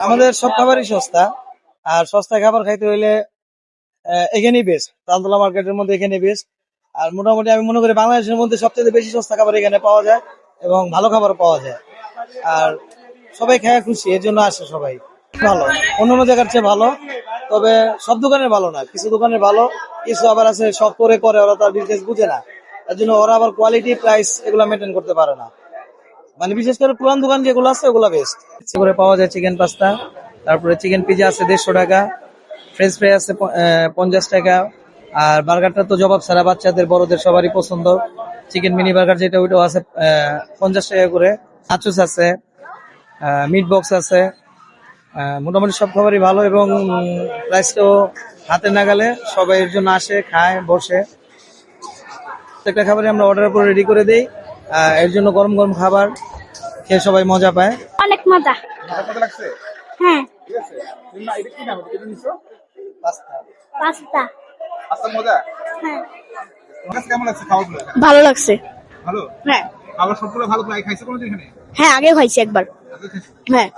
আমাদের সব খাবারই সস্তা। আর সস্তা খাবার খাইতে হইলে এখানেই বেস্ট তালতলা মার্কেটের মধ্যে এখানে বেস্ট আর মোটামুটি আমি মনে করি বাংলাদেশের মধ্যে সবচেয়ে বেশি সস্তা খাবার এখানে পাওয়া যায় এবং ভালো খাবার পাওয়া যায়। আর সবাই খেয়ে খুশি, এর জন্য আসে সবাই। ভালো। অন্য অন্য জায়গার চেয়ে ভালো। তবে সব দোকানের ভালো না। কিছু দোকানের ভালো, কিছু আবার আছে সব করে করে, ওরা তার বিজনেস বুঝে না। তার জন্য ওরা আবার কোয়ালিটি প্রাইস এগুলো মেনটেন করতে পারে না। মানে বিশেষ করে পুরান দোকান যেগুলো আছে, ওগুলো বেস্ট করে পাওয়া যায় চিকেন পাস্তা তারপরে চিকেন পিজা আছে দেড়শো টাকা ফ্রেঞ্চ ফ্রাই আছে পঞ্চাশ টাকা, আর বার্গারটা তো জবাব ছাড়া বাচ্চাদের, বড়দের সবারই পছন্দ। চিকেন মিনি বার্গার যেটা, ওইটাও আছে পঞ্চাশ টাকা করে। আচুস আছে মিট বক্স আছে মোটামুটি সব খাবারই ভালো এবং প্রাইসটাও হাতে নাগালে সবাই এর জন্য আসে, খায়, বসে। প্রত্যেকটা খাবারই আমরা অর্ডার করে রেডি করে দিই এর জন্য গরম গরম খাবার। খেয়ে সবাই মজা পায়? অনেক মজা। মজা লাগছে? হ্যাঁ। ঠিক আছে। না এটা কি নাম? এটা নিছো? পাস্তা। আচ্ছা মজা? হ্যাঁ। কেমন লাগছে? ভালো লাগছে। ভালো? হ্যাঁ। খাবার সবগুলো ভালো? খাই খাইছো কোনোদিন এখানে? হ্যাঁ আগে খাইছি একবার। হ্যাঁ।